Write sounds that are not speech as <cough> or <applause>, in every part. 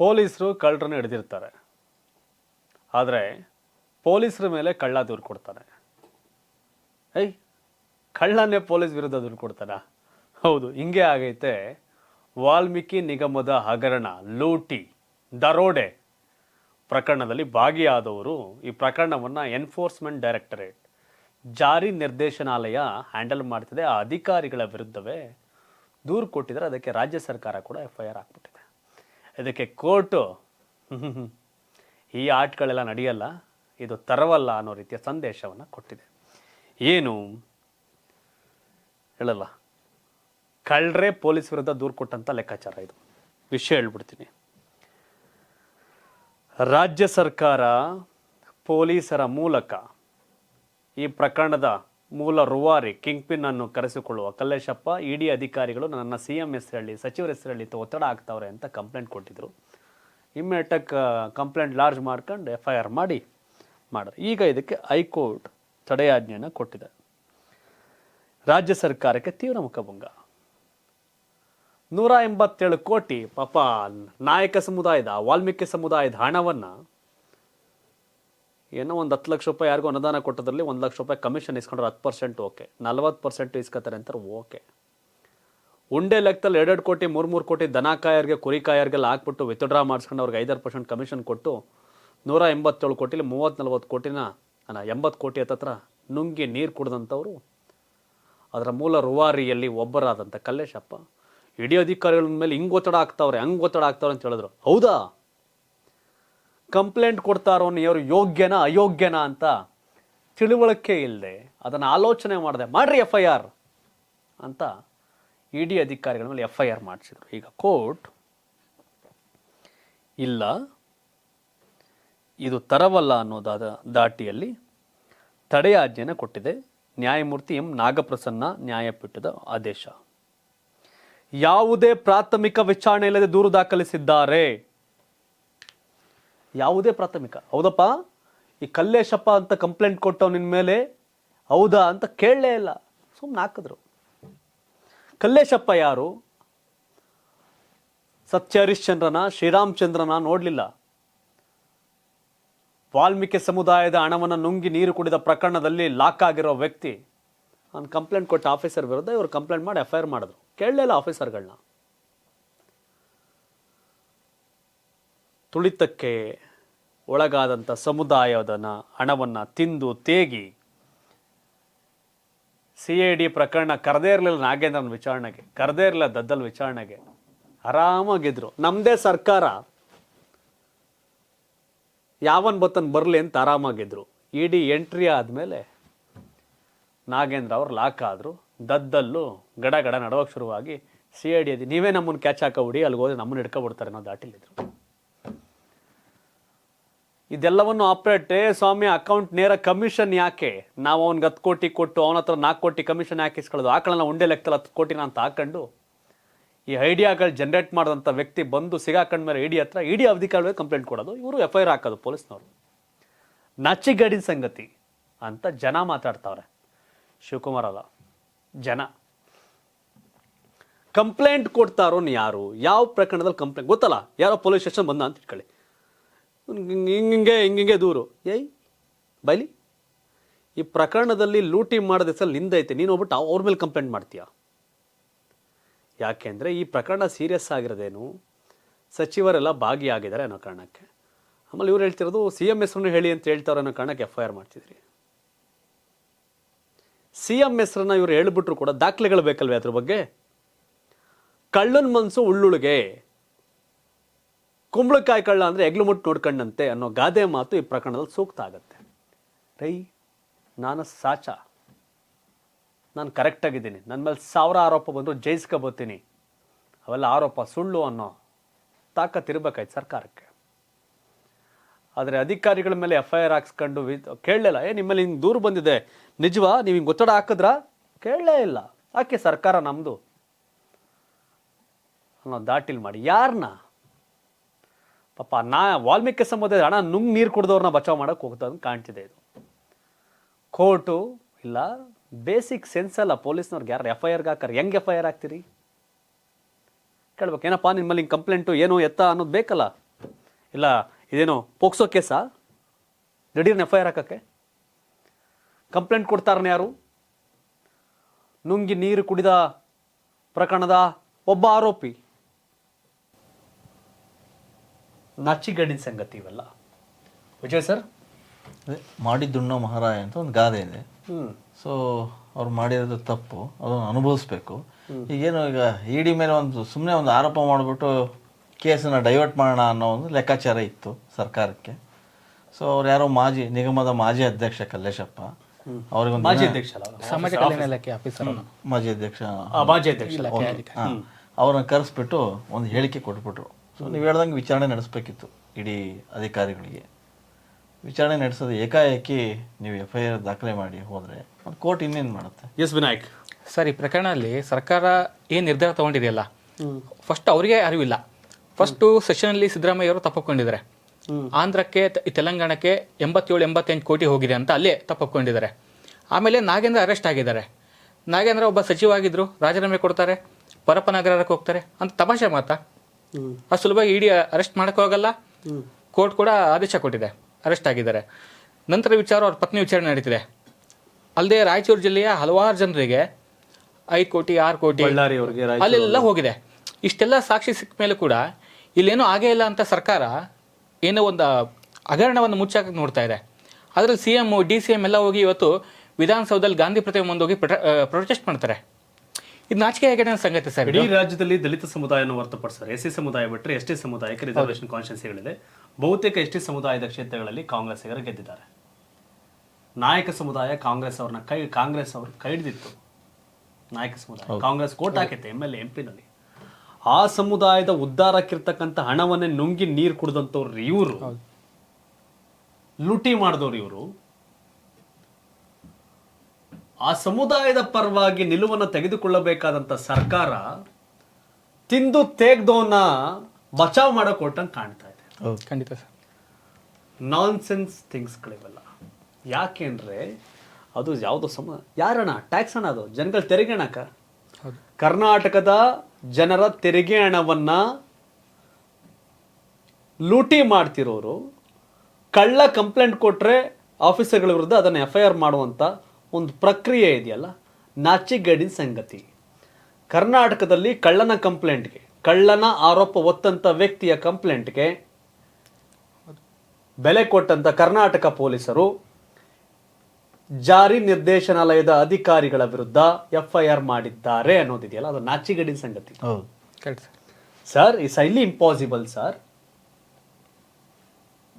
ಪೊಲೀಸರು ಕಳ್ಳರನ್ನ ಹಿಡಿದಿರ್ತಾರೆ. ಆದರೆ ಪೊಲೀಸರ ಮೇಲೆ ಕಳ್ಳ ದೂರು ಕೊಡ್ತಾನೆ ಐ ಕಳ್ಳನೇ ಪೊಲೀಸ್ ವಿರುದ್ಧ ದೂರು ಕೊಡ್ತಾನ ಹೌದು, ಹಿಂಗೆ ಆಗೈತೆ. ವಾಲ್ಮೀಕಿ ನಿಗಮದ ಹಗರಣ, ಲೂಟಿ, ದರೋಡೆ ಪ್ರಕರಣದಲ್ಲಿ ಭಾಗಿಯಾದವರು ಈ ಪ್ರಕರಣವನ್ನು ಎನ್ಫೋರ್ಸ್ಮೆಂಟ್ ಡೈರೆಕ್ಟರೇಟ್ ಜಾರಿ ನಿರ್ದೇಶನಾಲಯ ಹ್ಯಾಂಡಲ್ ಮಾಡ್ತಿದೆ. ಆ ಅಧಿಕಾರಿಗಳ ವಿರುದ್ಧವೇ ದೂರು ಕೊಟ್ಟಿದ್ದಾರೆ. ಅದಕ್ಕೆ ರಾಜ್ಯ ಸರ್ಕಾರ ಕೂಡ ಎಫ್ ಐ ಆರ್ ಹಾಕ್ಬಿಟ್ಟಿದೆ. ಇದಕ್ಕೆ ಕೋರ್ಟು, ಈ ಆಟಗಳೆಲ್ಲ ನಡೆಯಲ್ಲ, ಇದು ತರವಲ್ಲ ಅನ್ನೋ ರೀತಿಯ ಸಂದೇಶವನ್ನು ಕೊಟ್ಟಿದೆ. ಏನು? ಹೇಳಲ್ಲ. ಕಳ್ಳರೇ ಪೊಲೀಸ್ ವಿರುದ್ಧ ದೂರು ಕೊಟ್ಟಂಥ ಲೆಕ್ಕಾಚಾರ ಇದು. ವಿಷಯ ಹೇಳ್ಬಿಡ್ತೀನಿ. ರಾಜ್ಯ ಸರ್ಕಾರ ಪೊಲೀಸರ ಮೂಲಕ ಈ ಪ್ರಕರಣದ ಮೂಲ ರುವಾರಿ ಕಿಂಗ್ ಪಿನ್ ಅನ್ನು ಕರೆಸಿಕೊಳ್ಳುವ ಕಲ್ಲೇಶಪ್ಪ, ಇಡಿ ಅಧಿಕಾರಿಗಳು ನನ್ನ ಸಿ ಎಂ ಹೆಸರಲ್ಲಿ, ಸಚಿವರ ಹೆಸರಲ್ಲಿ ಒತ್ತಡ ಆಗ್ತಾವ್ರೆ ಅಂತ ಕಂಪ್ಲೇಂಟ್ ಕೊಟ್ಟಿದ್ರು. ಇಮ್ಮಿಡಿಯೇಟಾಗಿ ಕಂಪ್ಲೇಂಟ್ ಲಾರ್ಜ್ ಮಾಡ್ಕೊಂಡು ಎಫ್ ಐ ಆರ್ ಮಾಡಿ ಮಾಡಿದ್ರು. ಈಗ ಇದಕ್ಕೆ ಹೈಕೋರ್ಟ್ ತಡೆಯಾಜ್ಞೆಯನ್ನು ಕೊಟ್ಟಿದೆ. ರಾಜ್ಯ ಸರ್ಕಾರಕ್ಕೆ ತೀವ್ರ ಮುಖಭಂಗ. ನೂರ ಎಂಬತ್ತೇಳು ಕೋಟಿ ಪಾಪ ನಾಯಕ ಸಮುದಾಯದ, ವಾಲ್ಮೀಕಿ ಸಮುದಾಯದ ಹಣವನ್ನು ಏನೋ ಒಂದು ಹತ್ತು ಲಕ್ಷ ರೂಪಾಯಿ ಯಾರಿಗೂ ಅನುದಾನ ಕೊಟ್ಟದ್ರಲ್ಲಿ ಒಂದು ಲಕ್ಷ ರೂಪಾಯಿ ಕಮಿಷನ್ ಇಸ್ಕೊಂಡ್ರೆ ಹತ್ತು ಪರ್ಸೆಂಟ್ ಓಕೆ ನಲ್ವತ್ತು ಪರ್ಸೆಂಟ್ ಇಸ್ಕೊತಾರೆ ಅಂತಾರೆ ಓಕೆ ಉಂಡೆ ಲೆಕ್ಕದಲ್ಲಿ ಎರಡೆರಡು ಕೋಟಿ ಮೂರು ಮೂರು ಕೋಟಿ ದನ ಕಾಯರ್ಗೆ, ಕುರಿ ಕಾಯರ್ಗೆಲ್ಲ ಹಾಕ್ಬಿಟ್ಟು ವಿತ್ಡ್ರಾ ಮಾಡಿಸ್ಕೊಂಡು ಅವ್ರಿಗೆ ಐದಾರು ಪರ್ಸೆಂಟ್ ಕಮಿಷನ್ ಕೊಟ್ಟು ನೂರ ಎಂಬತ್ತೇಳು ಕೋಟಿಲಿ ಮೂವತ್ತು ನಲ್ವತ್ತು ಕೋಟಿನ, ಅಲ್ಲ ಎಂಬತ್ತು ಕೋಟಿ ಹತ್ತತ್ರ ನುಂಗಿ ನೀರು ಕುಡ್ದಂಥವ್ರು. ಅದರ ಮೂಲ ರುವಾರಿಯಲ್ಲಿ ಒಬ್ಬರಾದಂಥ ಕಲ್ಲೇಶಪ್ಪ. ಇಡೀ ಅಧಿಕಾರಿಗಳ ಮೇಲೆ ಹಿಂಗೆ ಒತ್ತಡ ಆಗ್ತಾವ್ರೆ ಹಂಗೆ ಒತ್ತಡ ಆಗ್ತಾವ್ರೆ ಅಂತ ಹೇಳಿದ್ರು. ಹೌದಾ? ಕಂಪ್ಲೇಂಟ್ ಕೊಡ್ತಾರೋ ಇವರು ಯೋಗ್ಯನ ಅಯೋಗ್ಯನ ಅಂತ ತಿಳುವಳಿಕೆ ಇಲ್ಲದೆ ಅದನ್ನು ಆಲೋಚನೆ ಮಾಡಿದೆ. ಮಾಡ್ರಿ ಎಫ್ ಐ ಆರ್ ಅಂತ ಇಡಿ ಅಧಿಕಾರಿಗಳ ಮೇಲೆ ಎಫ್ ಐ ಆರ್ ಮಾಡಿಸಿದ್ರು. ಈಗ ಕೋರ್ಟ್, ಇಲ್ಲ, ಇದು ತರವಲ್ಲ ಅನ್ನೋದಾದ ದಾಟಿಯಲ್ಲಿ ತಡೆಯಾಜ್ಞೆನ ಕೊಟ್ಟಿದೆ. ನ್ಯಾಯಮೂರ್ತಿ ಎಂ ನಾಗಪ್ರಸನ್ನ ನ್ಯಾಯಪೀಠದ ಆದೇಶ. ಯಾವುದೇ ಪ್ರಾಥಮಿಕ ವಿಚಾರಣೆ ಇಲ್ಲದೆ ದೂರು ದಾಖಲಿಸಿದ್ದಾರೆ. ಯಾವುದೇ ಪ್ರಾಥಮಿಕ. ಹೌದಪ್ಪ? ಈ ಕಲ್ಲೇಶಪ್ಪ ಅಂತ ಕಂಪ್ಲೇಂಟ್ ಕೊಟ್ಟವ್ ಮೇಲೆ? ಹೌದಾ ಅಂತ ಕೇಳಲೇ ಇಲ್ಲ. ಸುಮ್ಮನೆ ಹಾಕಿದ್ರು. ಕಲ್ಲೇಶಪ್ಪ ಯಾರು? ಸತ್ಯ ಹರಿಶ್ಚಂದ್ರನ, ಶ್ರೀರಾಮಚಂದ್ರನ ನೋಡಲಿಲ್ಲ. ವಾಲ್ಮೀಕಿ ಸಮುದಾಯದ ಹಣವನ್ನು ನುಂಗಿ ನೀರು ಕುಡಿದ ಪ್ರಕರಣದಲ್ಲಿ ಲಾಕ್ ಆಗಿರೋ ವ್ಯಕ್ತಿ. ನಾನು ಕಂಪ್ಲೇಂಟ್ ಕೊಟ್ಟ ಆಫೀಸರ್ ವಿರುದ್ಧ ಇವರು ಕಂಪ್ಲೇಂಟ್ ಮಾಡಿ ಎಫ್ ಐ ಆರ್ ಮಾಡಿದ್ರು. ಕೇಳಲಿಲ್ಲ ಆಫೀಸರ್ಗಳನ್ನ ತುಳಿತಕ್ಕೆ ಒಳಗಾದಂಥ ಸಮುದಾಯದನ ಹಣವನ್ನು ತಿಂದು ತೇಗಿ ಸಿ ಐ ಡಿ ಪ್ರಕರಣ ಕರೆದೇ ಇರಲಿಲ್ಲ ನಾಗೇಂದ್ರನ ವಿಚಾರಣೆಗೆ. ಕರೆದೇ ಇರಲಿಲ್ಲ ದದ್ದಲ್ ವಿಚಾರಣೆಗೆ. ಆರಾಮಾಗಿದ್ರು. ನಮ್ಮದೇ ಸರ್ಕಾರ ಯಾವನ್ ಬತ್ತನ್ ಬರಲಿ ಅಂತ ಆರಾಮಾಗಿದ್ರು. ಇಡಿ ಎಂಟ್ರಿ ಆದಮೇಲೆ ನಾಗೇಂದ್ರ ಅವರು ಲಾಕ್ ಆದರು. ದದ್ದಲ್ಲು ಗಡ ಗಡ ಶುರುವಾಗಿ ಸಿ ಐ ಡಿ ನೀವೇ ನಮ್ಮನ್ನು ಕ್ಯಾಚ್ ಹಾಕೋಬಿಡಿ ಅಲ್ಲಿಗೆ ಹೋದ್ರೆ ನಮ್ಮನ್ನು ಹಿಡ್ಕೊಬಿಡ್ತಾರೆ ಅನ್ನೋ ದಾಟಿಲಿದ್ರು. ಇದೆಲ್ಲವನ್ನು ಆಪರೇಟ್ ಸ್ವಾಮಿ ಅಕೌಂಟ್ ನೇರ ಕಮಿಷನ್ ಯಾಕೆ? ನಾವು ಅವ್ನಿಗೆ ಹತ್ತು ಕೋಟಿ ಕೊಟ್ಟು ಅವನ ಹತ್ರ ನಾಲ್ಕು ಕೋಟಿ ಕಮಿಷನ್ ಯಾಕೆ ಇಸ್ಕೊಳ್ಳೋದು? ಆಕಳನ್ನ ಉಂಡೆ ಲೆಕ್ಕದಲ್ಲಿ ಹತ್ತು ಕೋಟಿನ ಅಂತ ಹಾಕೊಂಡು ಈ ಐಡಿಯಾಗಳು ಜನರೇಟ್ ಮಾಡಿದಂಥ ವ್ಯಕ್ತಿ ಬಂದು ಸಿಗಾಕೊಂಡ ಮೇಲೆ ಇಡಿ ಹತ್ರ ಇಡಿ ಅಧಿಕಾರಿಗಳು ಕಂಪ್ಲೇಂಟ್ ಕೊಡೋದು. ಇವರು ಎಫ್ ಐ ಆರ್ ಹಾಕೋದು ಪೊಲೀಸ್ನವರು. ನಚ್ಚಿಗಡಿನ ಸಂಗತಿ ಅಂತ ಜನ ಮಾತಾಡ್ತಾವ್ರೆ. ಶಿವಕುಮಾರ್ ಅಲ್ಲ ಜನ. ಕಂಪ್ಲೇಂಟ್ ಕೊಡ್ತಾರೋನು ಯಾರು? ಯಾವ ಪ್ರಕರಣದಲ್ಲಿ ಕಂಪ್ಲೇಂಟ್ ಗೊತ್ತಲ್ಲ? ಯಾರೋ ಪೊಲೀಸ್ ಸ್ಟೇಷನ್ ಬಂದ ಅಂತ ಇಟ್ಕೊಳ್ಳಿ. ಹಿಂಗೆ ಹಿಂಗೆ ದೂರು. ಏಯ್, ಬೈಲಿ. ಈ ಪ್ರಕರಣದಲ್ಲಿ ಲೂಟಿ ಮಾಡಿದ ಹೆಸರು ನಿಂದೈತೆ ನೀನು ಹೋಗ್ಬಿಟ್ಟು ಅವ್ರ ಮೇಲೆ ಕಂಪ್ಲೇಂಟ್ ಮಾಡ್ತೀಯ? ಯಾಕೆಂದರೆ ಈ ಪ್ರಕರಣ ಸೀರಿಯಸ್ ಆಗಿರೋದೇನು? ಸಚಿವರೆಲ್ಲ ಭಾಗಿಯಾಗಿದ್ದಾರೆ ಅನ್ನೋ ಕಾರಣಕ್ಕೆ. ಆಮೇಲೆ ಇವ್ರು ಹೇಳ್ತಿರೋದು, ಸಿ ಎಂ ಹೆಸರನ್ನು ಹೇಳಿ ಅಂತ ಹೇಳ್ತಾರೆ ಅನ್ನೋ ಕಾರಣಕ್ಕೆ ಎಫ್ ಐ ಆರ್ ಮಾಡ್ತಿದ್ರಿ. ಸಿ ಎಂ ಹೆಸ್ರನ್ನ ಇವ್ರು ಹೇಳ್ಬಿಟ್ರು ಕೂಡ ದಾಖಲೆಗಳು ಬೇಕಲ್ವೇ ಅದ್ರ ಬಗ್ಗೆ? ಕಳ್ಳನ ಮನಸ್ಸು ಉಳ್ಳುಳಿಗೆ. ಕುಂಬಳಕಾಯಿ ಕಳ್ಳ ಅಂದರೆ ಎಗ್ಲು ಮುಟ್ಟು ನೋಡ್ಕಂಡಂತೆ ಅನ್ನೋ ಗಾದೆ ಮಾತು ಈ ಪ್ರಕರಣದಲ್ಲಿ ಸೂಕ್ತ ಆಗುತ್ತೆ ರೈ, ನಾನು ಸಾಚ. ನಾನು ಕರೆಕ್ಟಾಗಿದ್ದೀನಿ ನನ್ನ ಮೇಲೆ ಸಾವಿರ ಆರೋಪ ಬಂದರೂ ಜಯಿಸ್ಕೊಬೋತೀನಿ ಅವೆಲ್ಲ ಆರೋಪ ಸುಳ್ಳು ಅನ್ನೋ ತಾಕತ್ತಿರಬೇಕಾಯ್ತು ಸರ್ಕಾರಕ್ಕೆ. ಆದರೆ ಅಧಿಕಾರಿಗಳ ಮೇಲೆ ಎಫ್ ಐ ಆರ್ ಹಾಕ್ಸ್ಕೊಂಡು ಕೇಳಲಿಲ್ಲ. ಏ, ನಿಮ್ಮಲ್ಲಿ ಹಿಂಗೆ ದೂರು ಬಂದಿದೆ. ನಿಜವಾ? ನೀವು ಹಿಂಗೆ ಒತ್ತಡ ಹಾಕಿದ್ರಾ? ಕೇಳಲೇ ಇಲ್ಲ. ಯಾಕೆ ಸರ್ಕಾರ ನಮ್ಮದು ಅನ್ನೋ ದಾಟಿಲ್ ಮಾಡಿ. ಯಾರನ್ನ ಪಾಪ ನಾ ವಾಲ್ಮೀಕಿ ಸಮುದಾಯದ ಹಣ ನುಂಗ್ ನೀರು ಕುಡ್ದವ್ರನ್ನ ಬಚಾವ್ ಮಾಡಕ್ಕೆ ಹೋಗ್ತದೆ ಕಾಣ್ತಿದೆ ಇದು. ಕೋರ್ಟು ಇಲ್ಲ ಬೇಸಿಕ್ ಸೆನ್ಸ್ ಅಲ್ಲ ಪೊಲೀಸ್ನವ್ರಿಗೆ. ಯಾರು ಎಫ್ ಐ ಆರ್ಗೆ ಹಾಕಾರ ಹೆಂಗೆ ಎಫ್ ಐ ಆರ್ ಹಾಕ್ತೀರಿ? ಕೇಳ್ಬೇಕು. ಏನಪ್ಪ ನಿಮ್ಮಲ್ಲಿ ಕಂಪ್ಲೇಂಟು ಏನು ಎತ್ತ ಅನ್ನೋದು ಬೇಕಲ್ಲ? ಇಲ್ಲ, ಇದೇನು ಪೋಕ್ಸೋ ಕೇಸಾ? ದಿಢೀರ್ನ ಎಫ್ ಐ ಆರ್ ಹಾಕಕ್ಕೆ? ಕಂಪ್ಲೇಂಟ್ ಕೊಡ್ತಾರನ ಯಾರು? ನುಂಗಿ ನೀರು ಕುಡಿದ ಪ್ರಕರಣದ ಒಬ್ಬ ಆರೋಪಿ. ನಾಚಿಗಡಿನ ಸಂಗತಿ ಇವೆಲ್ಲ. ವಿಜಯ್ ಸರ್? ಅದೇ ಮಾಡಿದ್ದುಣ್ಣೋ ಮಹಾರಾಯ ಅಂತ ಒಂದು ಗಾದೆ ಇದೆ. ಸೊ ಅವ್ರು ಮಾಡಿರೋದು ತಪ್ಪು ಅದನ್ನು ಅನುಭವಿಸ್ಬೇಕು. ಈಗೇನು ಈಗ ಇಡಿ ಮೇಲೆ ಒಂದು ಸುಮ್ಮನೆ ಒಂದು ಆರೋಪ ಮಾಡಿಬಿಟ್ಟು ಕೇಸನ್ನು ಡೈವರ್ಟ್ ಮಾಡೋಣ ಅನ್ನೋ ಒಂದು ಲೆಕ್ಕಾಚಾರ ಇತ್ತು ಸರ್ಕಾರಕ್ಕೆ. ಸೊ ಅವ್ರು ಯಾರೋ ಮಾಜಿ ನಿಗಮದ ಮಾಜಿ ಅಧ್ಯಕ್ಷ ಕಲ್ಲೇಶಪ್ಪ. ಅವ್ರಿಗೊಂದು ಮಾಜಿ ಅಧ್ಯಕ್ಷ ಅಲ್ಲ ಅವ್ರು. ಸಮಾಜ ಕಲ್ಯಾಣ ಇಲಾಖೆ ಆಫೀಸರ್ ಮಾಜಿ ಅಧ್ಯಕ್ಷ ಆ, ಮಾಜಿ ಅಧ್ಯಕ್ಷ ಅವ್ರನ್ನ ಕರೆಸ್ಬಿಟ್ಟು ಒಂದು ಹೇಳಿಕೆ ಕೊಟ್ಬಿಟ್ರು. ಸೊ ನೀವು ಹೇಳ್ದಂಗೆ ವಿಚಾರಣೆ ನಡೆಸಬೇಕಿತ್ತು ಇಡೀ ಅಧಿಕಾರಿಗಳಿಗೆ. ವಿಚಾರಣೆ ನಡೆಸೋದು ಏಕಾಏಕಿ ನೀವು ಎಫ್ ಐ ಆರ್ ದಾಖಲೆ ಮಾಡಿ ಹೋದರೆ ಒಂದು ಕೋರ್ಟ್ ಇನ್ನೇನು ಮಾಡುತ್ತೆ? ಎಸ್ ವಿನಾಯಕ್ ಸರ್ ಈ ಪ್ರಕರಣದಲ್ಲಿ ಸರ್ಕಾರ ಏನು ನಿರ್ಧಾರ ತಗೊಂಡಿದೆಯಲ್ಲ ಫಸ್ಟ್ ಅವರಿಗೆ ಅರಿವಿಲ್ಲ ಫಸ್ಟು ಸೆಷನಲ್ಲಿ ಸಿದ್ದರಾಮಯ್ಯ ಅವರು ತಪ್ಪಕೊಂಡಿದ್ದಾರೆ ಆಂಧ್ರಕ್ಕೆ ತೆಲಂಗಾಣಕ್ಕೆ ಎಂಬತ್ತೇಳು ಎಂಬತ್ತೆಂಟು ಕೋಟಿ ಹೋಗಿದೆ ಅಂತ ಅಲ್ಲೇ ತಪ್ಪಕೊಂಡಿದ್ದಾರೆ ಆಮೇಲೆ ನಾಗೇಂದ್ರ ಅರೆಸ್ಟ್ ಆಗಿದ್ದಾರೆ. ನಾಗೇಂದ್ರ ಒಬ್ಬ ಸಚಿವ ಆಗಿದ್ರು ರಾಜೀನಾಮೆ ಕೊಡ್ತಾರೆ ಪರಪನಗರಕ್ಕೆ ಹೋಗ್ತಾರೆ ಅಂತ ತಮಾಷೆ ಮಾತಾ? ಅಷ್ಟು ಸುಲಭವಾಗಿ ಇಡಿ ಅರೆಸ್ಟ್ ಮಾಡೋಕ್ಕೆ ಹೋಗಲ್ಲ ಕೋರ್ಟ್ ಕೂಡ ಆದೇಶ ಕೊಟ್ಟಿದೆ ಅರೆಸ್ಟ್ ಆಗಿದ್ದಾರೆ. ನಂತರ ವಿಚಾರ ಅವ್ರ ಪತ್ನಿ ವಿಚಾರಣೆ ನಡೀತಿದೆ. ಅಲ್ಲದೆ ರಾಯಚೂರು ಜಿಲ್ಲೆಯ ಹಲವಾರು ಜನರಿಗೆ ಐದು ಕೋಟಿ ಆರು ಕೋಟಿ ಅಲ್ಲೆಲ್ಲ ಹೋಗಿದೆ. ಇಷ್ಟೆಲ್ಲ ಸಾಕ್ಷಿ ಸಿಕ್ಕ ಮೇಲೆ ಕೂಡ ಇಲ್ಲೇನೋ ಆಗೇ ಇಲ್ಲ ಅಂತ ಸರ್ಕಾರ ಏನೋ ಒಂದು ಹಗರಣವನ್ನು ಮುಚ್ಚಾಕ ನೋಡ್ತಾ ಇದೆ. ಅದರಲ್ಲಿ C M D C M ಎಲ್ಲ ಹೋಗಿ ಇವತ್ತು ವಿಧಾನಸೌಧದಲ್ಲಿ ಗಾಂಧಿ ಪ್ರತಿಮೆ ಮುಂದೋಗಿ ಪ್ರೊಟೆಸ್ಟ್ ಮಾಡ್ತಾರೆ. ಇದು ನಾಚಿಕೆ ಆಗಿದೆ ಸಂಗತಿ ಸರ್ ಇಡೀ ರಾಜ್ಯದಲ್ಲಿ ದಲಿತ ಸಮುದಾಯವನ್ನು ಹೊರತುಪಡಿಸ್ತಾರೆ ಎಸ್ ಸಿ ಸಮುದಾಯ ಬಿಟ್ಟರೆ ಎಸ್ ಟಿ ಸಮುದಾಯಕ್ಕೆ ರಿಸರ್ವೇಷನ್ ಹೇಳಿದೆ ಬಹುತೇಕ ಎಸ್ ಟಿ ಸಮುದಾಯದ ಕ್ಷೇತ್ರಗಳಲ್ಲಿ ಕಾಂಗ್ರೆಸ್ಸಿಗರು ಗೆದ್ದಿದ್ದಾರೆ. ನಾಯಕ ಸಮುದಾಯ ಕಾಂಗ್ರೆಸ್ ಅವ್ರನ್ನ ಕೈ ಕಾಂಗ್ರೆಸ್ ಅವರು ಕೈ ಹಿಡಿದಿತ್ತು ನಾಯಕ ಸಮುದಾಯ. ಕಾಂಗ್ರೆಸ್ ಕೋಟ್ ಹಾಕಿತ್ತು ಎಂ ಎಲ್ ಎಂ ಪಿನಲ್ಲಿ ಆ ಸಮುದಾಯದ ಉದ್ಧಾರಕ್ಕಿರ್ತಕ್ಕಂಥ ಹಣವನ್ನೇ ನುಂಗಿ ನೀರು ಕುಡಿದಂಥವ್ರು ಇವರು. ಲೂಟಿ ಮಾಡಿದವ್ರು ಇವರು. ಆ ಸಮುದಾಯದ ಪರವಾಗಿ ನಿಲುವನ್ನು ತೆಗೆದುಕೊಳ್ಳಬೇಕಾದಂಥ ಸರ್ಕಾರ ತಿಂದು ತೇಗ್ದೋನ ಬಚಾವ್ ಮಾಡೋಕೆ ಹೊಟ್ಟಂಗೆ ಕಾಣ್ತಾ ಇದೆ. ಖಂಡಿತ ಸರ್. ನಾನ್ ಸೆನ್ಸ್ ಥಿಂಗ್ಸ್ಗಳಿವೆಲ್ಲ ಯಾಕೆಂದ್ರೆ ಅದು ಯಾವುದೋ ಸಮ ಯಾರಣ ಟ್ಯಾಕ್ಸ್ ಹಣ ಅದು? ಜನಗಳ ತೆರಿಗೆ ಅಣಕ ಕರ್ನಾಟಕದ ಜನರ ತೆರಿಗೆ ಹಣವನ್ನು ಲೂಟಿ ಮಾಡ್ತಿರೋರು ಕಳ್ಳ ಕಂಪ್ಲೇಂಟ್ ಕೊಟ್ಟರೆ ಆಫೀಸರ್ಗಳ ವಿರುದ್ಧ ಅದನ್ನು ಎಫ್ ಐ ಆರ್ ಮಾಡುವಂಥ ಒಂದು ಪ್ರಕ್ರಿಯೆ ಇದೆಯಲ್ಲ? ನಾಚಿಗೇಡಿನ ಸಂಗತಿ. ಕರ್ನಾಟಕದಲ್ಲಿ ಕಳ್ಳನ ಕಂಪ್ಲೇಂಟ್ಗೆ ಕಳ್ಳನ ಆರೋಪ ಒತ್ತಂಥ ವ್ಯಕ್ತಿಯ ಕಂಪ್ಲೇಂಟ್ಗೆ ಬೆಲೆ ಕೊಟ್ಟಂಥ ಕರ್ನಾಟಕ ಪೊಲೀಸರು ಜಾರಿ ನಿರ್ದೇಶನಾಲಯದ ಅಧಿಕಾರಿಗಳ ವಿರುದ್ಧ ಎಫ್ ಐ ಆರ್ ಮಾಡಿದ್ದಾರೆ ಅನ್ನೋದಿದೆಯಲ್ಲ? ಅದು ನಾಚಿಗಡಿನ ಸಂಗತಿ. ಹೌದು. Correct sir sir is highly impossible sir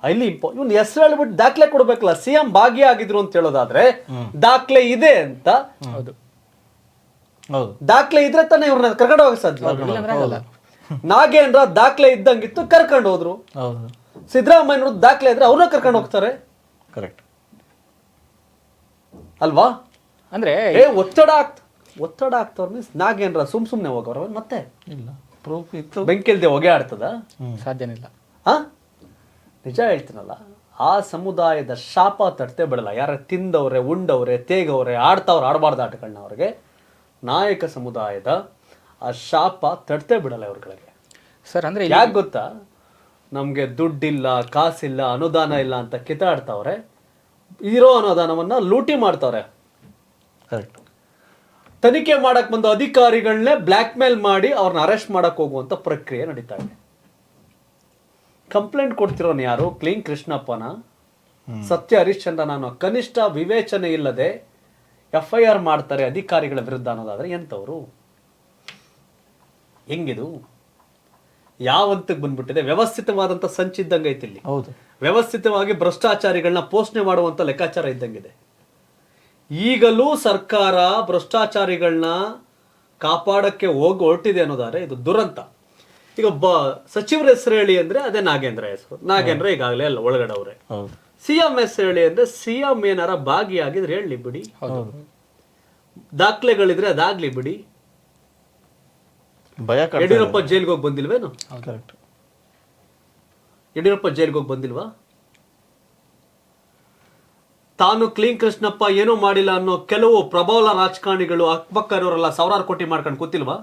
highly ಇಂಪೋ ಇವ್ನು ಹೆಸರು ಹೇಳ್ಬಿಟ್ಟು ದಾಖಲೆ ಕೊಡ್ಬೇಕಲ್ಲ ಸಿ ಎಂ ಭಾಗಿಯಾಗಿದ್ರು ಅಂತ ಹೇಳೋದಾದ್ರೆ ದಾಖಲೆ ಇದೆ ಅಂತ. ಹೌದು. ಹೌದು. ದಾಖಲೆ ಇದ್ರೆ ತಾನೇ ಇವ್ರನ್ನ ಕರ್ಕೊಂಡು ಹೋಗಕ್ ಸಾಧ್ಯ. <laughs> ನಾಗೇಂದ್ರ ದಾಖಲೆ ಇದ್ದಂಗಿತ್ತು ಕರ್ಕೊಂಡು ಹೋದ್ರು. ಹೌದು. ಸಿದ್ದರಾಮಯ್ಯನವ್ರು ದಾಖಲೆ ಇದ್ರೆ ಅವ್ರನ್ನ ಕರ್ಕೊಂಡು ಹೋಗ್ತಾರೆ. ಕರೆಕ್ಟ್ ಅಲ್ವಾ? ಅಂದ್ರೆ ಏ ಒತ್ತಡ ಆಗ್ತ ಒತ್ತಡ ಆಗ್ತವ್ರ ಮೀನ್ಸ್ ನಾಗೇಂದ್ರ ಸುಮ್ ಸುಮ್ನೆ ಹೋಗವ್ರ ಮತ್ತೆ? ಇಲ್ಲ. ಪ್ರೂಫ್ ಇತ್ತು. ಬೆಂಕಿ ಇಲ್ದೆ ಹೊಗೆ ಆಡ್ತದ? ಸಾಧ್ಯನಿಲ್ಲ ಹಾ ನಿಜ ಹೇಳ್ತೀನಲ್ಲ ಆ ಸಮುದಾಯದ ಶಾಪ ತಟ್ಟೆ ಬಿಡಲ್ಲ. ಯಾರ ತಿಂದವ್ರೆ ಉಂಡವ್ರೆ ತೇಗವ್ರೆ ಆಡ್ತಾವ್ರೆ ಆಡಬಾರ್ದು ಆಟಗಳನ್ನ ಅವ್ರಿಗೆ. ನಾಯಕ ಸಮುದಾಯದ ಆ ಶಾಪ ತಟ್ಟೆ ಬಿಡಲ್ಲ ಇವ್ರಗಳಿಗೆ. ಸರ್ ಅಂದರೆ ಯಾಕೆ ಗೊತ್ತಾ? ನಮಗೆ ದುಡ್ಡಿಲ್ಲ ಕಾಸಿಲ್ಲ ಅನುದಾನ ಇಲ್ಲ ಅಂತ ಕಿತಾಡ್ತಾವ್ರೆ ಇರೋ ಅನುದಾನವನ್ನು ಲೂಟಿ ಮಾಡ್ತಾವ್ರೆ. ಕರೆಕ್ಟ್ ತನಿಖೆ ಮಾಡಕ್ ಬಂದು ಅಧಿಕಾರಿಗಳನ್ನೇ ಬ್ಲ್ಯಾಕ್ ಮೇಲ್ ಮಾಡಿ ಅವ್ರನ್ನ ಅರೆಸ್ಟ್ ಮಾಡಕ್ ಹೋಗುವಂತ ಪ್ರಕ್ರಿಯೆ ನಡೀತಾ ಇದೆ. ಕಂಪ್ಲೇಂಟ್ ಕೊಡ್ತಿರೋನು ಯಾರು? ಕ್ಲೀನ್ ಕೃಷ್ಣಪ್ಪನ? ಸತ್ಯ ಹರಿಶ್ಚಂದ್ರ ನಾನು ಕನಿಷ್ಠ ವಿವೇಚನೆ ಇಲ್ಲದೆ ಎಫ್ ಐ ಆರ್ ಮಾಡ್ತಾರೆ ಅಧಿಕಾರಿಗಳ ವಿರುದ್ಧ ಅನ್ನೋದಾದ್ರೆ ಎಂಥವ್ರು? ಹೆಂಗಿದು? ಯಾವಂತಕ್ಕೆ ಬಂದ್ಬಿಟ್ಟಿದೆ? ವ್ಯವಸ್ಥಿತವಾದಂತ ಸಂಚಿದ್ದಂಗೆ ಐತಿ ಇಲ್ಲಿ. ಹೌದು. ವ್ಯವಸ್ಥಿತವಾಗಿ ಭ್ರಷ್ಟಾಚಾರಿಗಳನ್ನ ಪೋಷಣೆ ಮಾಡುವಂತ ಲೆಕ್ಕಾಚಾರ ಇದ್ದಂಗಿದೆ. ಈಗಲೂ ಸರ್ಕಾರ ಭ್ರಷ್ಟಾಚಾರಿಗಳನ್ನ ಕಾಪಾಡಕ್ಕೆ ಹೋಗಿ ಹೊರಟಿದೆ ಅನ್ನೋದಾದ್ರೆ ಇದು ದುರಂತ. ಈಗ ಬ ಸಚಿವರ ಹೆಸರು ಹೇಳಿ ಅಂದ್ರೆ ಅದೇ ನಾಗೇಂದ್ರ ಹೆಸರು. ನಾಗೇಂದ್ರ ಈಗಾಗಲೇ ಅಲ್ಲ ಒಳಗಡೆ ಅವ್ರೆ ಸಿಎಂ ಹೆಸರು ಹೇಳಿ ಅಂದ್ರೆ ಸಿಎಂ ಏನಾರ ಭಾಗಿಯಾಗಿದ್ರೆ ಹೇಳಿ ಬಿಡಿ. ಹೌದು. ದಾಖಲೆಗಳಿದ್ರೆ ಅದಾಗ್ಲಿ ಬಿಡಿ. ಯಡಿಯೂರಪ್ಪ ಜೈಲ್ಗೆ ಹೋಗಿ ಬಂದಿಲ್ವೇನು? ಯಡಿಯೂರಪ್ಪ ಜೈಲ್ಗೆ ಹೋಗಿ ಬಂದಿಲ್ವಾ? ತಾನು ಕ್ಲೀನ್ ಕೃಷ್ಣಪ್ಪ ಏನೂ ಮಾಡಿಲ್ಲ ಅನ್ನೋ ಕೆಲವು ಪ್ರಬಲ ರಾಜಕಾರಣಿಗಳು ಅಕ್ಕಪಕ್ಕ ಇರೋರೆಲ್ಲ ಸಾವಿರಾರು ಕೋಟಿ ಮಾಡ್ಕೊಂಡು ಕೂತಿಲ್ವಾ?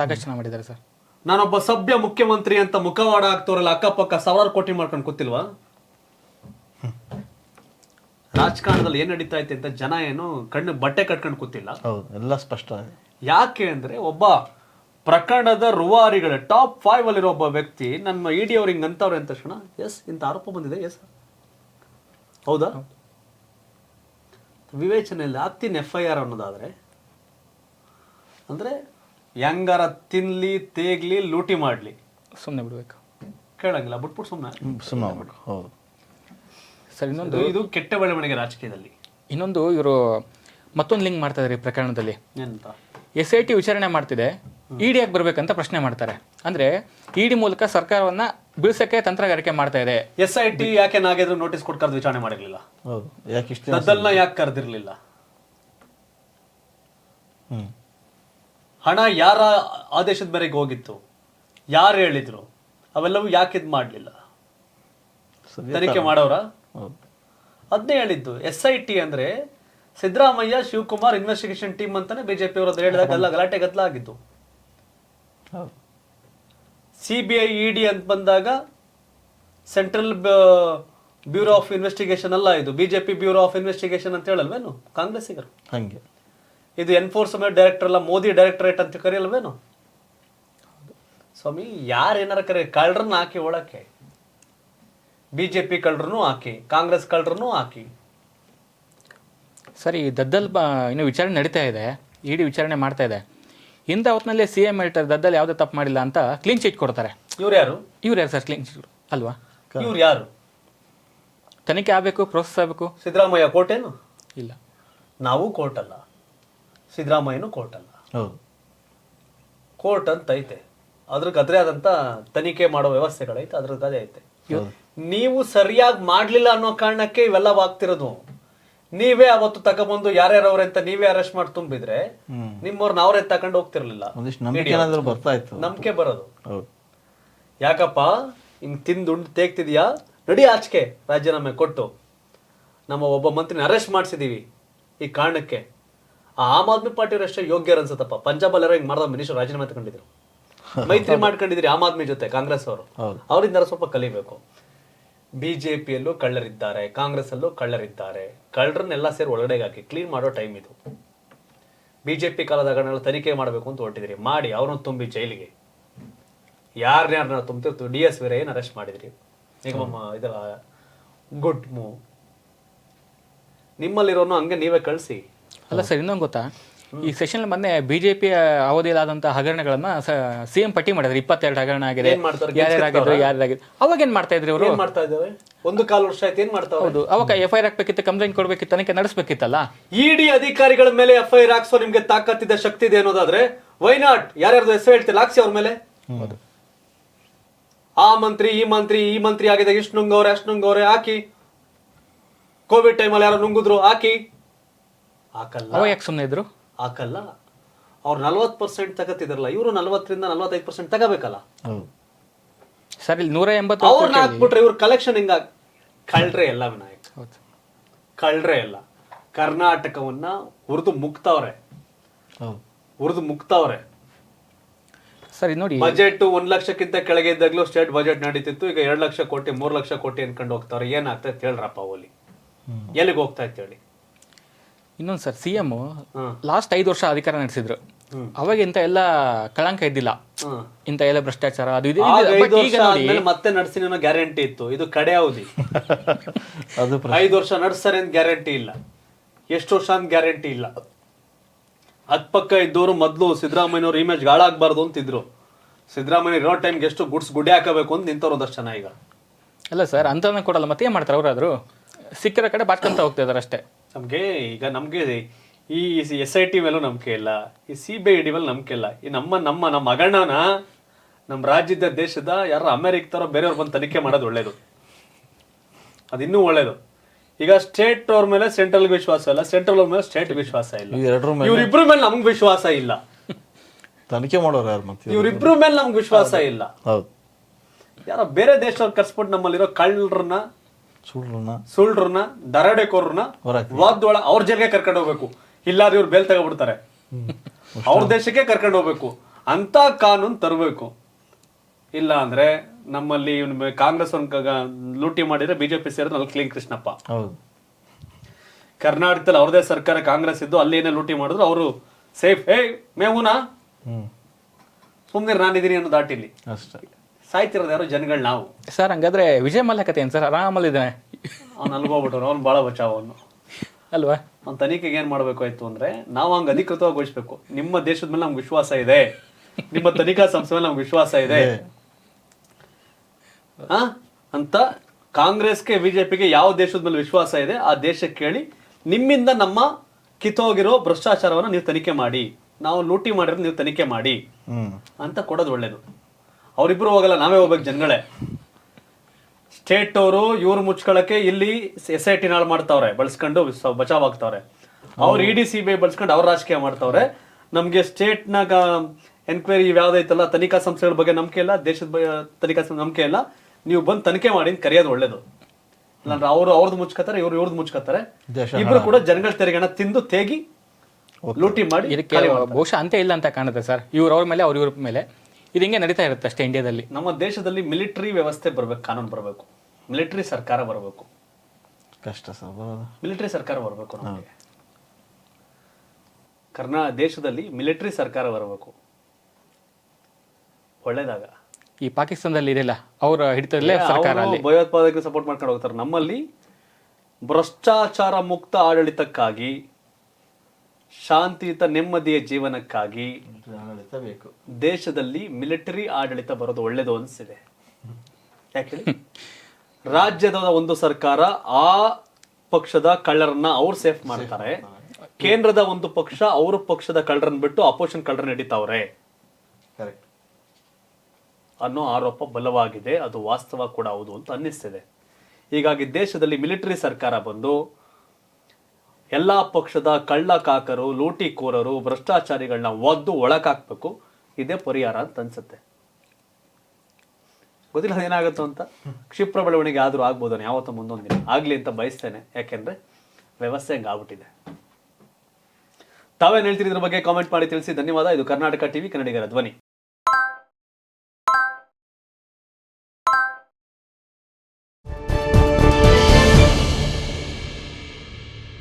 ಸಾಕಷ್ಟು ಜನ ಮಾಡಿದ್ದಾರೆ ಸರ್. ನಾನೊಬ್ಬ ಸಭ್ಯ ಮುಖ್ಯಮಂತ್ರಿ ಅಂತ ಮುಖವಾಡ ಆಗ್ತವ್ರಲ್ಲ ಅಕ್ಕಪಕ್ಕ ಸಾವಿರಾರು ಕೋಟಿ ಮಾಡ್ಕೊಂಡು ಕೂತಿಲ್ವಾ? ರಾಜಕಾರಣದಲ್ಲಿ ಏನ್ ನಡೀತಾ ಐತೆ ಅಂತ ಜನ ಏನು ಕಣ್ಣು ಬಟ್ಟೆ ಕಟ್ಕೊಂಡು ಕೂತಿಲ್ಲ. ಹೌದು ಎಲ್ಲ ಸ್ಪಷ್ಟ. ಯಾಕೆ ಅಂದ್ರೆ ಒಬ್ಬ ಪ್ರಕರಣದ ರುವಾರಿಗಳ ಟಾಪ್ ಫೈವ್ ಅಲ್ಲಿರೋ ಒಬ್ಬ ವ್ಯಕ್ತಿ ನಮ್ಮ ಇಡಿ ಅವ್ರು ಹಿಂಗ್ ಅಂತವ್ರೆ ಅಂತ ತಕ್ಷಣ ಎಸ್ ಇಂತ ಆರೋಪ ಬಂದಿದೆ ಎಸ್ ಹೌದಾ? ವಿವೇಚನೆಯಲ್ಲಿ ಆಗ್ತೀನಿ ಎಫ್ ಐ ಆರ್ ಅನ್ನೋದಾದ್ರೆ. ಅಂದ್ರೆ ಹೆಂಗಾರ ತಿನ್ಲಿ ತೇಗ್ಲಿ ಲೂಟಿ ಮಾಡ್ಲಿ. ಸುಮ್ಮನೆ ಬಿಡಬೇಕು. ಕೇಳಂಗಿಲ್ಲ ಬಿಟ್ಬಿಟ್ಟು ಸುಮ್ಮನೆ ಸುಮ್ಮನೆ ಹೌದು. ಸರ್ ಇನ್ನೊಂದು ಇದು ಕೆಟ್ಟ ಬೆಳವಣಿಗೆ ರಾಜಕೀಯದಲ್ಲಿ. ಇನ್ನೊಂದು ಇವರು ಮತ್ತೊಂದು ಲಿಂಕ್ ಮಾಡ್ತಾ ಇದ್ದಾರೆ ಈ ಪ್ರಕರಣದಲ್ಲಿ. ಎಂತ? ಎಸ್ ಐ ಟಿ ವಿಚಾರಣೆ ಮಾಡ್ತಿದೆ. ಇಡಿ ಆಗಿ ಬರ್ಬೇಕಂತ ಪ್ರಶ್ನೆ ಮಾಡ್ತಾರೆ. ಅಂದ್ರೆ ಇಡಿ ಮೂಲಕ ಸರ್ಕಾರವನ್ನ ಬೀಳ್ಸಕ್ಕೆ ತಂತ್ರಗಾರಿಕೆ ಮಾಡ್ತಾ ಇದೆ. ಎಸ್ ಐ ಟಿ ಯಾಕೆ ನಾಗೇಂದ್ರ ನೋಟಿಸ್ ಕೊಟ್ಟು ಕರೆದು ವಿಚಾರಣೆ ಮಾಡಿರ್ಲಿಲ್ಲ? ಹೌದು ಯಾಕೆ ಇಷ್ಟ ದದ್ದಲ್ನ ಯಾಕೆ ಕರೆದಿರ್ಲಿಲ್ಲ? ಹ್ಮ್. ಹಣ ಯಾರ ಆದೇಶದ ಮೇರೆಗೆ ಹೋಗಿತ್ತು? ಯಾರು ಹೇಳಿದ್ರು? ಅವೆಲ್ಲವೂ ಯಾಕೆ ಇದು ಮಾಡಲಿಲ್ಲ? ತನಿಖೆ ಮಾಡೋರ? ಅದನ್ನೇ ಹೇಳಿದ್ದು. ಎಸ್ ಐ ಟಿ ಅಂದ್ರೆ ಸಿದ್ದರಾಮಯ್ಯ ಶಿವಕುಮಾರ್ ಇನ್ವೆಸ್ಟಿಗೇಷನ್ ಟೀಮ್ ಅಂತಾನೆ ಬಿಜೆಪಿ ಅವರು ಹೇಳಿದಾಗ ಎಲ್ಲ ಗಲಾಟೆ ಗದ್ದಲ ಆಗಿದ್ದು ಸಿ ಬಿ ಐ ಇಡಿ ಅಂತ ಬಂದಾಗ ಸೆಂಟ್ರಲ್ ಬ್ಯೂರೋ ಆಫ್ ಇನ್ವೆಸ್ಟಿಗೇಷನ್ ಅಲ್ಲ ಇದು. ಬಿಜೆಪಿ ಬ್ಯೂರೋ ಆಫ್ ಇನ್ವೆಸ್ಟಿಗೇಷನ್ ಅಂತ ಹೇಳಲ್ವೇನು? ಕಾಂಗ್ರೆಸ್ಸಿಗರು. ಹಂಗೆ. ಇದು ಎನ್ಫೋರ್ಸ್ಮೆಂಟ್ ಡೈರೆಕ್ಟರ್ ಅಲ್ಲ ಮೋದಿ ಡೈರೆಕ್ಟರೇಟ್ ಅಂತ ಕರೆಯಲ್ವೇನು? ಸ್ವಾಮಿ ಯಾರು ಏನಾರ ಕರೆ ಕಳ್ಳರನ್ನ ಹಾಕಿ ಒಳಕ್ಕೆ. ಬಿ ಜೆ ಪಿ ಕಳ್ಳ್ರೂ ಹಾಕಿ ಕಾಂಗ್ರೆಸ್ ಕಳ್ಳ್ರೂ ಹಾಕಿ. ಸರಿ ದದ್ದಲ್ ಬ ಇನ್ನು ವಿಚಾರಣೆ ನಡೀತಾ ಇದೆ ಇಡಿ ವಿಚಾರಣೆ ಮಾಡ್ತಾ ಇದೆ. ಇಂಥ ಹೊತ್ತಿನಲ್ಲಿ ಸಿ ಎಂ ಹೇಳ್ತಾರೆ ದದ್ದಲ್ಲಿ ಯಾವುದೇ ತಪ್ಪು ಮಾಡಿಲ್ಲ ಅಂತ ಕ್ಲೀನ್ ಚೀಟ್ ಕೊಡ್ತಾರೆ. ಇವ್ರು ಯಾರು? ಇವ್ರು ಯಾರು ಸರ್ ಕ್ಲೀನ್ ಚೀಟ್ ಅಲ್ವಾ? ಇವ್ರು ಯಾರು? ತನಿಖೆ ಆಗಬೇಕು ಪ್ರೋಸೆಸ್ ಆಗಬೇಕು. ಸಿದ್ದರಾಮಯ್ಯ ಕೋರ್ಟೇನು ಇಲ್ಲ. ನಾವು ಕೋರ್ಟ್ ಅಲ್ಲ. ಸಿದ್ದರಾಮಯ್ಯನು ಕೋರ್ಟ್ ಅಲ್ಲ. ಹೌದು. ಕೋರ್ಟ್ ಅಂತ ಐತೆ. ಅದ್ರಕ್ಕೆ ಅದ್ರೇ ಆದಂತ ತನಿಖೆ ಮಾಡೋ ವ್ಯವಸ್ಥೆಗಳೈತೆ ಅದ್ರದ್ದು ಅದೇ ಐತೆ. ನೀವು ಸರಿಯಾಗಿ ಮಾಡ್ಲಿಲ್ಲ ಅನ್ನೋ ಕಾರಣಕ್ಕೆ ಇವೆಲ್ಲ ಆಗ್ತಿರೋದು. ನೀವೇ ಅವತ್ತು ತಗೊಬಂದು ಯಾರ್ಯಾರವ್ರೆ ಅಂತ ನೀವೇ ಅರೆಸ್ಟ್ ಮಾಡಿ ತುಂಬಿದ್ರೆ ನಿಮ್ಮವ್ರನ್ನ ಅವರೇ ತಕೊಂಡು ತಗೊಂಡು ಹೋಗ್ತಿರ್ಲಿಲ್ಲ. ನಂಬಿಕೆ ಬರೋದು. ಯಾಕಪ್ಪ ಹಿಂಗ್ ತಿಂದುಂಡು ತೇಗ್ತಿದ್ಯಾ? ನಡಿ ಆಚೆಗೆ ರಾಜೀನಾಮೆ ಕೊಟ್ಟು. ನಮ್ಮ ಒಬ್ಬ ಮಂತ್ರಿನ ಅರೆಸ್ಟ್ ಮಾಡಿಸಿದೀವಿ ಈ ಕಾರಣಕ್ಕೆ. ಆಮ್ ಆದ್ಮಿ ಪಾರ್ಟಿ ಅಷ್ಟೇ ಯೋಗ್ಯರು ಅನ್ಸುತ್ತಪ್ಪ. ಪಂಜಾಬ್ ಎಲ್ಲರೂ ಹಿಂಗ್ ಮಾಡ್ದ ಮಿನಿಸ್ಟರ್ ರಾಜೀನಾಮೆ ತಗೊಂಡಿದ್ರು ಮೈತ್ರಿ ಮಾಡ್ಕೊಂಡಿದ್ರಿ ಆಮ್ ಆದ್ಮಿ ಜೊತೆ ಕಾಂಗ್ರೆಸ್ ಅವರು. ಅವರಿಂದ ಸ್ವಲ್ಪ ಕಲಿಬೇಕು. ಬಿಜೆಪಿಯಲ್ಲೂ ಕಳ್ಳರಿದ್ದಾರೆ ಕಾಂಗ್ರೆಸ್ ಅಲ್ಲೂ ಕಳ್ಳರಿದ್ದಾರೆ. ಕಳ್ಳರನ್ನೆಲ್ಲ ಸೇರಿ ಒಳಗಡೆಗೆ ಹಾಕಿ ಕ್ಲೀನ್ ಮಾಡೋ ಟೈಮ್ ಇದು. ಬಿಜೆಪಿ ಕಾಲದ ಹಗರಣಗಳು ತನಿಖೆ ಮಾಡಬೇಕು ಅಂತ ಹೊರಟಿದ್ರಿ. ಮಾಡಿ ಅವ್ರನ್ನ ತುಂಬಿ ಜೈಲಿಗೆ. ಯಾರನ್ನ ತುಂಬ್ತಿರ್ತು ಡಿ ಎಸ್ ವೀರಯ್ಯನ ಅರೆಸ್ಟ್ ಮಾಡಿದ್ರಿ. ನಿಗಮ ಇದು ಗುಡ್ ಮೂವ್ ನಿಮ್ಮಲ್ಲಿರೋನು ಹಂಗೆ ನೀವೇ ಕಳಿಸಿ. ಅಲ್ಲ ಸರ್ ಇನ್ನೊಂದು ಗೊತ್ತಾ? ಈ ಸೆಷನ್ ಮೊನ್ನೆ ಬಿಜೆಪಿ ಅವಧಿಯಲ್ಲಾದಂತಹ ಹಗರಣಗಳನ್ನ ಸಿಎಂ ಪಟ್ಟಿ ಮಾಡಿದ್ರು. ಇಪ್ಪತ್ತೆರಡು ಹಗರಣ ಆಗಿದೆ? ಯಾರ್ಯಾರಾಗಿದ್ರು ಯಾರ್ಯಾರಾಗಿದ್ರು. ಅವಾಗ ಏನ್ ಮಾಡ್ತಾ ಇದ್ರು ಅವರು ಮಾಡ್ತಾ ಒಂದು ಕಾಲ ವರ್ಷ ಆಯ್ತು ಏನ್ ಮಾಡ್ತಾ ಹೌದು. ಅವಾಗ ಎಫ್ ಐ ಆರ್ ಹಾಕ್ಬೇಕಿತ್ತು ಕಂಪ್ಲೇಂಟ್ ಕೊಡ್ಬೇಕಿತ್ತು ತನಿಖೆ ನಡೆಸಬೇಕಿತ್ತಲ್ಲ? ಇಡಿ ಅಧಿಕಾರಿಗಳ ಮೇಲೆ ಎಫ್ ಐ ಆರ್ ಹಾಕ್ಸೋ ನಿಮ್ಗೆ ತಾಕತ್ತಿದೆ ಶಕ್ತಿ ಇದೆ ಅನ್ನೋದಾದ್ರೆ ವೈನಾಟ್ ಯಾರ್ಯಾರ್ದು ಹೆಸರು ಹೇಳ್ತಿಲ್ಲ ಹಾಕ್ಸಿ ಅವ್ರ ಮೇಲೆ? ಆ ಮಂತ್ರಿ ಈ ಮಂತ್ರಿ ಈ ಮಂತ್ರಿ ಆಗಿದೆ. ಇಷ್ಟು ನುಂಗವ್ರೆ ಅಷ್ಟು ನುಂಗವ್ರೆ ಹಾಕಿ. ಕೋವಿಡ್ ಟೈಮಲ್ಲಿ ಯಾರು ನುಂಗಿದ್ರು ಹಾಕಿ. ಹಾಕಲ್ಲ. ಯಾಕೆ ಸುಮ್ಮನೆ ಇದ್ರು? ಹಾಕಲ್ಲ. ಅವ್ರು ನಲ್ವತ್ತು ಪರ್ಸೆಂಟ್ ತಗತ್ತಿದ್ರಲ್ಲ ಇವರು ನಲ್ವತ್ತರಿಂದ ನಲ್ವತ್ತೈದು ಪರ್ಸೆಂಟ್ ತಗೋಬೇಕಲ್ಲ. ಹೌದು. ಸರ್ ಇಲ್ಲಿ ನೂರ ಎಂಬತ್ತು ಅವ್ರನ್ನ ಹಾಕ್ಬಿಟ್ರೆ ಇವ್ರ ಕಲೆಕ್ಷನ್ ಹಿಂಗ ಕಳ್ರೆ ಎಲ್ಲ ವಿನಾಯಕ್. ಹೌದು. ಕಳ್ರೆ ಎಲ್ಲ. ಕರ್ನಾಟಕವನ್ನ ಹುರಿದು ಮುಕ್ತವ್ರೆ. ಹುರಿದು ಉರಿದು ಮುಕ್ತವ್ರೆ. ಸರಿ ನೋಡಿ ಬಜೆಟ್ ಒಂದ್ ಲಕ್ಷಕ್ಕಿಂತ ಕೆಳಗೆ ಇದ್ದಾಗ್ಲೂ ಸ್ಟೇಟ್ ಬಜೆಟ್ ನಡೀತಿತ್ತು ಈಗ ಎರಡ್ ಲಕ್ಷ ಕೋಟಿ ಮೂರ್ ಲಕ್ಷ ಕೋಟಿ ಅನ್ಕೊಂಡು ಹೋಗ್ತಾವ್ರೆ. ಏನ್ ಆಗ್ತೈತೆ ಹೇಳ್ರಪ್ಪ ಓಲಿ. ಎಲ್ಲಿಗೆ ಹೋಗ್ತಾ ಇತ್ತು ಹೇಳಿ? ಇನ್ನೊಂದು ಸರ್ ಸಿ ಎಂ ಲಾಸ್ಟ್ ಐದು ವರ್ಷ ಅಧಿಕಾರ ನಡೆಸಿದ್ರು. ಅವಾಗ ಇಂಥ ಎಲ್ಲ ಕಳಂಕ ಇದ್ದಿಲ್ಲ. ಇಂತ ಎಲ್ಲ ಭ್ರಷ್ಟಾಚಾರ ಅದು ಇದು ಈಗ ನೋಡಿ ಆದ್ಮೇಲೆ ಮತ್ತೆ ನಡೆಸಿನ ಗ್ಯಾರಂಟಿ ಇತ್ತು. ಇದು ಕಡೆ ಅವಧಿ. <laughs> ಅದು ಪ್ರ- ಐದು ವರ್ಷ ನಡೆಸ್ತಾರೆ ಅಂತ ಗ್ಯಾರಂಟಿ ಇಲ್ಲ. ಎಷ್ಟು ವರ್ಷ ಅಂತ ಗ್ಯಾರಂಟಿ ಇಲ್ಲ. ಅಕ್ಕಪಕ್ಕ ಇದ್ದವರು ಮೊದಲು ಸಿದ್ದರಾಮಯ್ಯವ್ರ ಇಮೇಜ್ ಹಾಳಾಗಬಾರ್ದು ಅಂತಿದ್ರು. ಸಿದ್ದರಾಮಯ್ಯ ಇರೋ ಟೈಮ್ಗೆ ಎಷ್ಟು ಗುಡ್ಸ್ ಗುಡಿ ಹಾಕಬೇಕು ಅಂತ ನಿಂತವ್ರು ಒಂದಷ್ಟು ಜನ ಈಗ. ಅಲ್ಲ ಸರ್ ಅಂತನ ಕೊಡಲ್ಲ. ಮತ್ತೆ ಏನ್ ಮಾಡ್ತಾರೆ ಅವರಾದ್ರು? ಸಿಕ್ಕಿರೋ ಕಡೆ ಬಾಟ್ಕೊಂತ ಹೋಗ್ತಾ ಇದಾರೆ ಅಷ್ಟೇ. ನಮ್ಗೆ ಈಗ ನಮಗೆ ಈ ಎಸ್ ಐ ಟಿ ಮೇಲೂ ನಂಬಿಕೆ ಇಲ್ಲ. ಈ ಸಿ ಬಿ ಐ ಡಿ ಮೇಲೆ ನಂಬಿಕೆ ಇಲ್ಲ. ಈ ನಮ್ಮ ನಮ್ಮ ನಮ್ಮ ಅಗಣ್ಣನ ನಮ್ಮ ರಾಜ್ಯದ ದೇಶದ ಯಾರು ಅಮೆರಿಕ ತರ ಬೇರೆಯವ್ರು ಬಂದು ತನಿಖೆ ಮಾಡೋದು ಒಳ್ಳೇದು. ಅದಿನ್ನೂ ಒಳ್ಳೇದು. ಈಗ ಸ್ಟೇಟ್ ಅವ್ರ ಮೇಲೆ ಸೆಂಟ್ರಲ್ ವಿಶ್ವಾಸ ಇಲ್ಲ. ಸೆಂಟ್ರಲ್ ಅವ್ರ ಮೇಲೆ ಸ್ಟೇಟ್ ವಿಶ್ವಾಸ ಇಲ್ಲ. ಇವ್ರಿಬ್ರು ಮೇಲೆ ನಮ್ಗೆ ವಿಶ್ವಾಸ ಇಲ್ಲ. ತನಿಖೆ ಮಾಡೋರು ಯಾರು ಮತ್ತೆ? ಇವ್ರಿಬ್ರ ಮೇಲೆ ನಮ್ಗೆ ವಿಶ್ವಾಸ ಇಲ್ಲ. ಹೌದು ಯಾರೋ ಬೇರೆ ದೇಶದವ್ರು ಕರ್ಸ್ಬಿಟ್ಟು ನಮ್ಮಲ್ಲಿರೋ ಕಳ್ಳರನ್ನ ಸುಳ್ರನ್ನ? ಸುಳ್ರನ್ನ ದರೋಡೆಕೋರನ್ನ ವಾದೊಳ ಅವ್ರ ಜಲ್ಗೆ ಕರ್ಕೊಂಡು ಹೋಗ್ಬೇಕು. ಇಲ್ಲಾದ್ರೆ ಇವ್ರು ಬೇಲ್ ತಗೊಬಿಡ್ತಾರೆ. ಅವ್ರ ದೇಶಕ್ಕೆ ಕರ್ಕೊಂಡು ಹೋಗ್ಬೇಕು. ಅಂತ ಕಾನೂನು ತರಬೇಕು. ಇಲ್ಲ ಅಂದ್ರೆ ನಮ್ಮಲ್ಲಿ ಇವ್ನ ಕಾಂಗ್ರೆಸ್ ಲೂಟಿ ಮಾಡಿದ್ರೆ ಬಿಜೆಪಿ ಸೇರಿದ್ರೆ ಅಲ್ಲಿ ಕ್ಲೀನ್ ಕೃಷ್ಣಪ್ಪ. ಹೌದು. ಕರ್ನಾಟಕದಲ್ಲಿ ಅವ್ರದೇ ಸರ್ಕಾರ ಕಾಂಗ್ರೆಸ್ ಇದ್ದು ಅಲ್ಲಿ ಏನೇ ಲೂಟಿ ಮಾಡಿದ್ರು ಅವರು ಸೇಫ್. ಹೇ ಮೇವುನಾ ಸುಮ್ಮನೆ ನಾನಿದ್ದೀನಿ ಅನ್ನೋ ದಾಟಿಲಿ ಅಷ್ಟೇ. ಸಾಯ್ತಿರೋದು ಯಾರು? ಜನಗಳು ನಾವು. ಸರ್ ಹಂಗಾದ್ರೆ ವಿಜಯ್ ಮಲ್ಯ ಕತೆ ಏನು ಸರ್? ಆರಾಮಲ್ಲಿದ್ದಾನೆ ಅವ್ನು ಅಲ್ಗೋಗ್ಬಿಟ್ಟವ್ರು ಅವ್ನು ಭಾಳ ಬಚಾವ್ ಅವನು. ಅಲ್ವಾ? ಅವ್ನ ತನಿಖೆಗೆ ಏನ್ ಮಾಡ್ಬೇಕಾಯ್ತು ಅಂದ್ರೆ ನಾವು ಹಂಗ ಅಧಿಕೃತವಾಗಿ ಘೋಷಿಸ್ಬೇಕು. ನಿಮ್ಮ ದೇಶದ ಮೇಲೆ ನಮ್ಗೆ ವಿಶ್ವಾಸ ಇದೆ. ನಿಮ್ಮ ತನಿಖಾ ಸಂಸ್ಥೆ ಮೇಲೆ ನಮ್ಗೆ ವಿಶ್ವಾಸ ಇದೆ. ಆ? ಅಂತ ಕಾಂಗ್ರೆಸ್ಗೆ ಬಿಜೆಪಿಗೆ ಯಾವ ದೇಶದ ಮೇಲೆ ವಿಶ್ವಾಸ ಇದೆ ಆ ದೇಶಕ್ಕೆ ಕೇಳಿ ನಿಮ್ಮಿಂದ ನಮ್ಮ ಕಿತ್ತೋಗಿರೋ ಭ್ರಷ್ಟಾಚಾರವನ್ನ ನೀವು ತನಿಖೆ ಮಾಡಿ. ನಾವು ಲೂಟಿ ಮಾಡಿರೋದು ನೀವು ತನಿಖೆ ಮಾಡಿ. ಹ್ಮ್. ಅಂತ ಕೊಡೋದು ಒಳ್ಳೇದು. ಅವರಿಬ್ರು ಹೋಗಲ್ಲ ನಾವೇ ಹೋಗ್ಬೇಕು ಜನಗಳೇ. ಸ್ಟೇಟ್ ಅವರು ಇವ್ರು ಮುಚ್ಕೊಳಕ್ಕೆ ಇಲ್ಲಿ ಎಸ್ ಐ ಟಿ ನಾಳು ಮಾಡ್ತಾವ್ರೆ ಬಳಸ್ಕೊಂಡು ಬಚಾವ್ ಆಗ್ತಾವ್ರೆ. ಅವ್ರು ಇ ಡಿ ಸಿ ಬಿ ಬಳಸ್ಕೊಂಡು ಅವ್ರ ರಾಜಕೀಯ ಮಾಡ್ತಾವ್ರೆ. ನಮ್ಗೆ ಸ್ಟೇಟ್ ನಾಗ ಎನ್ಕ್ವೈರಿ ಯಾವ್ದೈತಲ್ಲ ತನಿಖಾ ಸಂಸ್ಥೆಗಳ ಬಗ್ಗೆ ನಂಬಿಕೆ ಇಲ್ಲ ದೇಶದ ಬಗ್ಗೆ ತನಿಖಾ ಸಂಸ್ಥೆ ನಂಬಿಕೆ ಇಲ್ಲ. ನೀವು ಬಂದು ತನಿಖೆ ಮಾಡಿ ಕರಿಯೋದು ಕರೆಯೋದು ಒಳ್ಳೇದು. ಇಲ್ಲಾಂದ್ರೆ ಅವರು ಅವ್ರದ್ದು ಮುಚ್ಕೋತಾರೆ ಇವ್ರು ಇವ್ರದ್ದು ಮುಚ್ಕೋತಾರೆ. ಇಬ್ರು ಕೂಡ ಜನಗಳ ತೆರಿಗೆನ ತಿಂದು ತೇಗಿ ಲೂಟಿ ಮಾಡಿ ಇದಕ್ಕೆ ಬಹುಶಃ ಅಂತ ಇಲ್ಲ ಅಂತ ಕಾಣುತ್ತೆ ಸರ್. ಇವ್ರ ಅವ್ರ ಮೇಲೆ ಅವ್ರ ಇವ್ರ ಮೇಲೆ. ಇದು ಹಿಂಗೆ ನಡೀತಾ ಇರುತ್ತೆ ಅಷ್ಟೇ ಇಂಡಿಯಾದಲ್ಲಿ ನಮ್ಮ ದೇಶದಲ್ಲಿ ಮಿಲಿಟರಿ ವ್ಯವಸ್ಥೆ ಬರಬೇಕು ಕಾನೂನು ಬರಬೇಕು. ಮಿಲಿಟರಿ ಸರ್ಕಾರ ಬರಬೇಕು. ಕಷ್ಟ ಸರ್ ಬರೋದು ಮಿಲಿಟರಿ ಸರ್ಕಾರ ಬರಬೇಕು ನಮಗೆ. ಕರ್ನಾ ದೇಶದಲ್ಲಿ ಮಿಲಿಟರಿ ಸರ್ಕಾರ ಬರಬೇಕು. ಒಳ್ಳೇದಾಗ. ಈ ಪಾಕಿಸ್ತಾನದಲ್ಲಿ ಇದೆಲ್ಲ. ಅವ್ರ ಹಿಡಿತದಲ್ಲೇ ಸರ್ಕಾರ ಅಲ್ಲಿ. ಭಯೋತ್ಪಾದಕರಿಗೆ ಸಪೋರ್ಟ್ ಮಾಡ್ಕೊಂಡು ಹೋಗ್ತಾರೆ. ನಮ್ಮಲ್ಲಿ ಭ್ರಷ್ಟಾಚಾರ ಮುಕ್ತ ಆಡಳಿತಕ್ಕಾಗಿ ಶಾಂತಿಯುತ ನೆಮ್ಮದಿಯ ಜೀವನಕ್ಕಾಗಿ ಆಡಳಿತ ಬೇಕು ದೇಶದಲ್ಲಿ ಮಿಲಿಟರಿ ಆಡಳಿತ ಬರೋದು ಒಳ್ಳೇದು ಅನಿಸಿದೆ. ಯಾಕೆ ರಾಜ್ಯದ ಒಂದು ಸರ್ಕಾರ ಆ ಪಕ್ಷದ ಕಳ್ಳರನ್ನ ಅವ್ರು ಸೇಫ್ ಮಾಡ್ತಾರೆ. ಕೇಂದ್ರದ ಒಂದು ಪಕ್ಷ ಅವ್ರ ಪಕ್ಷದ ಕಳ್ಳರನ್ನ ಬಿಟ್ಟು ಅಪೋಸಿಷನ್ ಕಳ್ಳರ ಹಿಡಿತಾವ್ರೆ. ಕರೆಕ್ಟ್ ಅನ್ನೋ ಆರೋಪ ಬಲವಾಗಿದೆ. ಅದು ವಾಸ್ತವ ಕೂಡ ಹೌದು ಅಂತ ಅನ್ನಿಸ್ತಿದೆ. ಹೀಗಾಗಿ ದೇಶದಲ್ಲಿ ಮಿಲಿಟರಿ ಸರ್ಕಾರ ಬಂದು ಎಲ್ಲಾ ಪಕ್ಷದ ಕಳ್ಳ ಕಾಕರು ಲೂಟಿಕೋರರು ಭ್ರಷ್ಟಾಚಾರಿಗಳನ್ನ ಒದ್ದು ಒಳಕಾಕ್ಬೇಕು ಇದೇ ಪರಿಹಾರ ಅಂತ ಅನ್ಸುತ್ತೆ. ಗೊತ್ತಿಲ್ಲ ಅದೇನಾಗುತ್ತೋ ಅಂತ? ಕ್ಷಿಪ್ರ ಬೆಳವಣಿಗೆ ಆದರೂ ಆಗ್ಬೋದು ಯಾವತ್ತೂ ಮುಂದೊಂದಿನ. ಆಗಲಿ ಅಂತ ಬಯಸ್ತೇನೆ. ಯಾಕೆಂದ್ರೆ ವ್ಯವಸ್ಥೆ ಹಂಗಾಗ್ಬಿಟ್ಟಿದೆ ತಾವೇನು ಹೇಳ್ತೀರಿ ಇದ್ರ ಬಗ್ಗೆ ಕಾಮೆಂಟ್ ಮಾಡಿ ತಿಳಿಸಿ. ಧನ್ಯವಾದ. ಇದು ಕರ್ನಾಟಕ ಟಿವಿ, ಕನ್ನಡಿಗರ ಧ್ವನಿ.